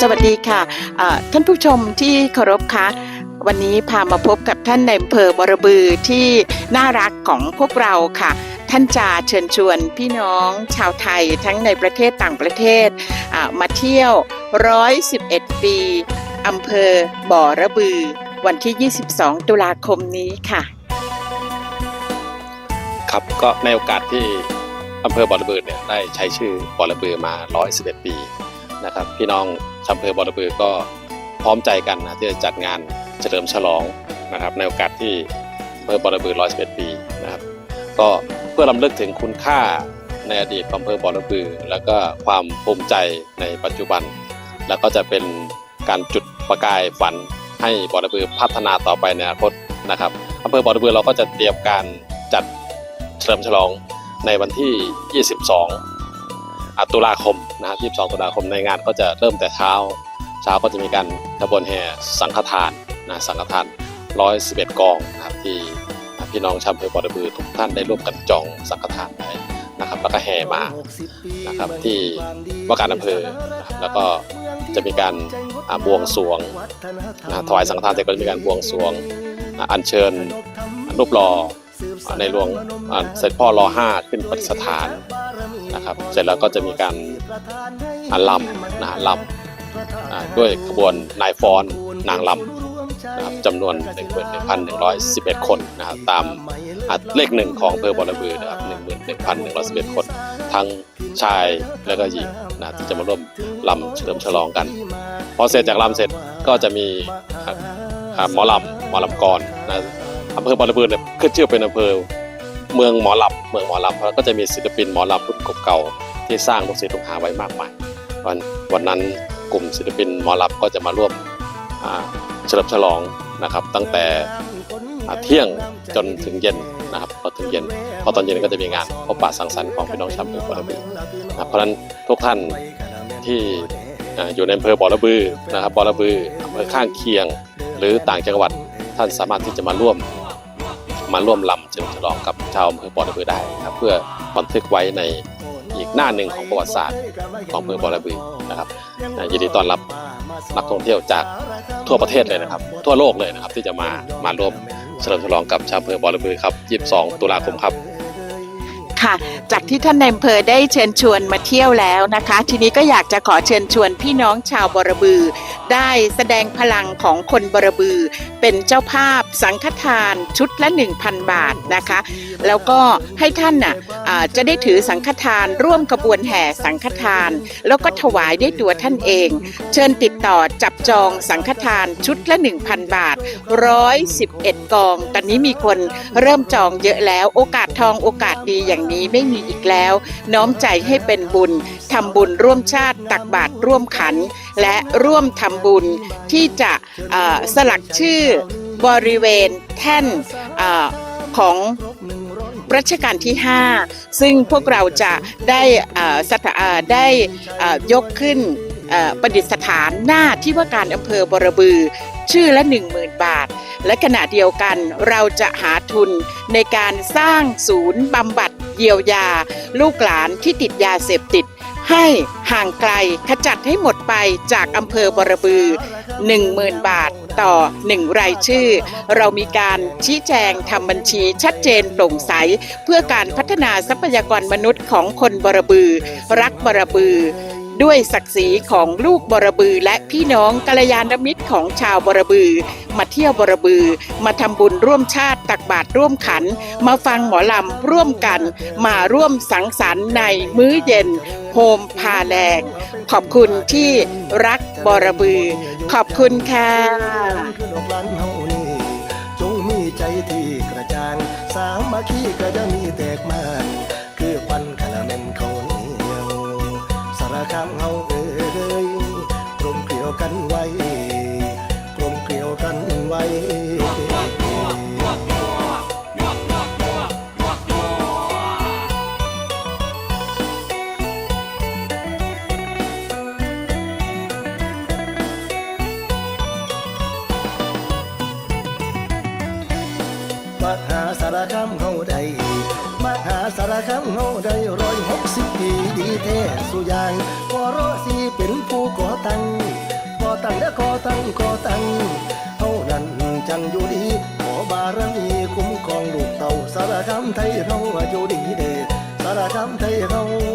สวัสดีค่ะท่านผู้ชมที่เคารพคะวันนี้พามาพบกับท่านในอำเภอบรบือที่น่ารักของพวกเราค่ะ ท่านจะเชิญชวนพี่น้องชาวไทยทั้งในประเทศต่างประเทศมาเที่ยว 111 ปีอำเภอบ่อระบือ วันที่ 22 ตุลาคมนี้ค่ะ ครับก็ในโอกาสที่อำเภอบ่อระเบือเนี่ยได้ใช้ชื่อบ่อระเบือมา 111 ปี นะครับ พี่น้องชาวอำเภอบ่อระเบือก็พร้อมใจกันนะที่จะจัดงานเฉลิมฉลองนะครับ ในโอกาสที่อำเภอบ่อระเบือ 111 ปีนะครับ ก็เพื่อรำลึกถึงคุณค่าในอดีตอำเภอบ่อระบือ แล้วก็ความภูมิใจในปัจจุบัน แล้วก็จะเป็นการจุดประกายฝันให้บ่อระเบือพัฒนาต่อไปในอนาคตนะครับอำเภอบ่อระเบือเราก็จะเตรียมการจัดเฉลิมฉลองในวันที่ 22อะ ตุลาคมนะฮะ22 ตุลาคมในงานก็จะเริ่มแต่เช้า เช้าก็จะมีการขบวนแห่สังฆทานนะสังฆทาน 111 กองนะครับที่พี่น้องชาวอำเภอบ่อระบือทุกท่านได้ร่วมกันจองสังฆทานไว้นะครับแล้วก็แห่มานะครับที่ว่าการอำเภอนะครับแล้วก็จะมีการบวงสรวงนะถวายสังฆทานเสร็จก็จะมีการบวงสรวงอัญเชิญรูปหล่อในหลวงเสร็จพ่อรอห้าขึ้นประดิษฐาน นะครับ เสร็จแล้วก็จะมีการอาลำนะฮะลำด้วยขบวนนายฟอนนางลำนะครับจำนวน 11,111 คนนะครับ ตามอ่าเลขหนึ่งของอำเภอบ่อระบือนะครับ11,111 คน ทั้งชายและก็หญิงนะที่จะมาร่วมลำเฉลิมฉลองกัน พอเสร็จจากลำเสร็จก็จะมีหมอลำหมอลำกรนะอำเภอบอระเบือเนี่ยขึ้นชื่อเป็นอำเภอ เมืองหมอลำเมืองหมอลำเพราะก็จะมีศิลปินหมอลำรุ่นเก่าๆที่สร้างลูกศิษย์ลูกหาไว้มากมายวันวันนั้นกลุ่มศิลปินหมอลำก็จะมาร่วมอาเฉลิมฉลองนะครับ ตั้งแต่เที่ยงจนถึงเย็นนะครับพอถึงเย็น พอตอนเย็นก็จะมีงานพบปะสังสรรค์ของพี่น้องชาวอำเภอบอระบือนะเพราะฉะนั้นทุกท่านที่อ่าอยู่ในอำเภอบอระบือนะครับบอระบืออำเภอข้างเคียง หรือต่างจังหวัดท่านสามารถที่จะมาร่วม มาร่วมลำเฉลิมฉลองกับชาวอำเภอบ่อระบือได้ครับ เพื่อบันทึกไว้ในอีกหน้าหนึ่งของประวัติศาสตร์ของอำเภอบ่อระบือนะครับยินดีต้อนรับนักท่องเที่ยวจากทั่วประเทศเลยนะครับ ทั่วโลกเลยนะครับ ที่จะมามาร่วมเฉลิมฉลองกับชาวอำเภอบ่อระบือครับ 22 ตุลาคมครับค่ะจากที่ท่านในอำเภอได้เชิญชวนมาเที่ยวแล้วนะคะ ทีนี้ก็อยากจะขอเชิญชวนพี่น้องชาวบรบือ ได้แสดงพลังของคนบรบือ เป็นเจ้าภาพสังฆทานชุดละ 1,000 บาทนะคะ แล้วก็ให้ท่านน่ะจะได้ถือสังฆทานร่วมขบวนแห่สังฆทาน แล้วก็ถวายด้วยตัวท่านเอง เชิญติดต่อจับจองสังฆทานชุดละ 1,000 บาท 111 กอง ตอนนี้มีคนเริ่มจองเยอะแล้วโอกาสทองโอกาสดีอย่างนี้ไม่มีอีกแล้ว น้อมใจให้เป็นบุญำบุญร่วมชาติตักบาตรร่วมขัน และร่วมทำบุญที่จะสลักชื่อบริเวณแท่นอของรัชกาลที่ 5 ซึ่งพวกเราจะได้สถาได้ยกขึ้นประดิษฐานหน้าที่ว่าการอำเภอบรบือ ชื่อละ 10,000 บาท และขณะเดียวกันเราจะหาทุนในการสร้างศูนย์บำบัดเยียวยา ลูกหลานที่ติดยาเสพติด ให้ห่างไกลขจัดให้หมดไปจากอำเภอบรบือ 10,000 บาทต่อ 1 รายชื่อ เรามีการชี้แจงทำบัญชีชัดเจนโปร่งใส เพื่อการพัฒนาทรัพยากรมนุษย์ของคนบรบือ รักบรบือด้วยศักดิ์ศรีของลูกบรบือและพี่น้องกัลยาณมิตรของชาวบรบือ มาเที่ยวบรบือ มาทำบุญร่วมชาติตักบาตรร่วมขัน มาฟังหมอลำร่วมกัน มาร่วมสังสรรค์ในมื้อเย็น ฮมพาแรงขอบคุณที่รักบรบือ ขอบคุณค่ะจงมีใจที่กระจ่างสามัคคีก็จะมีแตกมันคือควันคาราเมนเขาเหนียวสารคามเฮาเอ้ยกลมเกลียวกันไว้กลมเกลียวกันไว้ สารคามเฮาได้มหาสารคามเฮาได้ร้อยหกสิบปีดีแท้สุยางวรสีเป็นผู้ก่อตั้งก่อตั้งและก่อตั้งก่อตั้งเฮานั้นจังอยู่ดีขอบารมีคุ้มครองลูกเต่าสารคำไทยเราอยู่ดีเด้สารคำไทยเรา